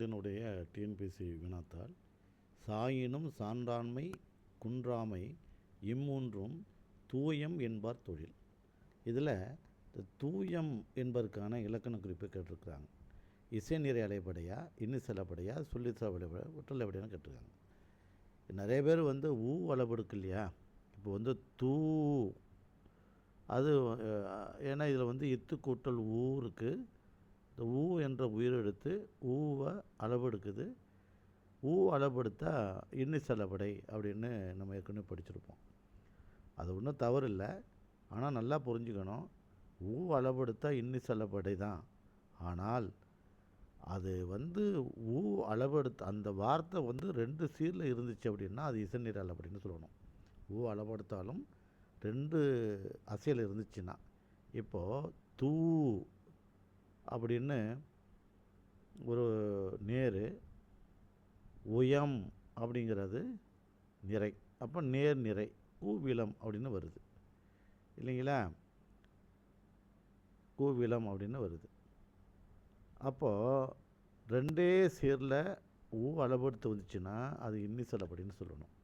இதனுடைய டிஎன்பிசி வினாத்தால் சாயினும் சான்றாண்மை குன்றாமை இம்மூன்றும் தூயம் என்பார் தொழில். இதில் இந்த தூயம் என்பதற்கான இலக்கண குறிப்பை கேட்டிருக்கிறாங்க. இசை நிறை அலைப்படையா இன்னி செல்லப்படையா சொல்லி செல்லப்படையா ஒற்றலைப்படையான்னு கேட்டிருக்காங்க. நிறைய பேர் வந்து ஊ அளவெடுக்கு இல்லையா? இப்போ வந்து தூ அது ஏன்னா இதில் வந்து இத்து கூட்டல் ஊ இருக்குது இந்த ஊ என்ற உயிரெழுத்து ஊவை அளவெடுக்குது. ஊ அளவெடுத்தா இன்னி செல்லப்படை அப்படின்னு நம்ம ஏற்கனவே படிச்சிருப்போம். அது ஒன்றும் தவறு இல்லை ஆனால் நல்லா புரிஞ்சுக்கணும். ஊ அளவெடுத்தா இன்னி செல்லப்படை தான். ஆனால் அது வந்து ஊ அளவெடுத்து அந்த வார்த்தை வந்து ரெண்டு சீரில் இருந்துச்சு அப்படின்னா அது இசைநீரல் அப்படின்னு சொல்லணும். ஊ அளவெடுத்தாலும் ரெண்டு அசையில் இருந்துச்சுன்னா. இப்போது தூ அப்படின்னு ஒரு நேர் உயம் அப்படிங்கிறது நிறை. அப்போ நேர் நிறை கூவிலம் அப்படின்னு வருது. இல்லைங்களா? கூவிலம் அப்படின்னு வருது. அப்போது ரெண்டே சீரில் ஊ அளவெடுத்து வந்துச்சுன்னா அது இன்னிசல் அப்படின்னு சொல்லணும்.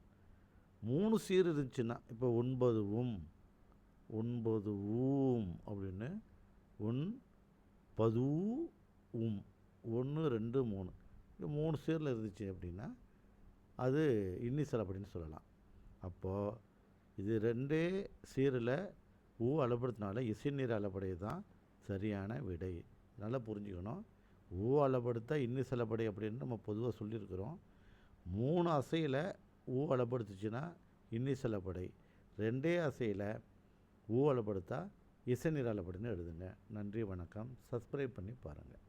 மூணு சீர் இருந்துச்சுன்னா இப்போ ஒன்பது உம் ஒன்பது ஊம் அப்படின்னு பது உம் ஒன்று ரெண்டு மூணு. இது மூணு சீரில் இருந்துச்சு அப்படின்னா அது இன்னிசல் அப்படின்னு சொல்லலாம். அப்போது இது ரெண்டே சீரில் ஊ அளப்படுத்தினால இசைநீர் அளப்படை தான் சரியான விடை. நல்லா புரிஞ்சுக்கணும். ஊ அளப்படுத்தா இன்னிசலப்படை அப்படின்னு நம்ம பொதுவாக சொல்லியிருக்கிறோம். மூணு அசையில் ஊ அளப்படுத்துச்சுன்னா இன்னிசலப்படை ரெண்டே அசையில் ஊ அளப்படுத்தா இசை அளப்படைன்னு எழுதுங்க. நன்றி வணக்கம். சப்ஸ்கிரைப் பண்ணி பாருங்கள்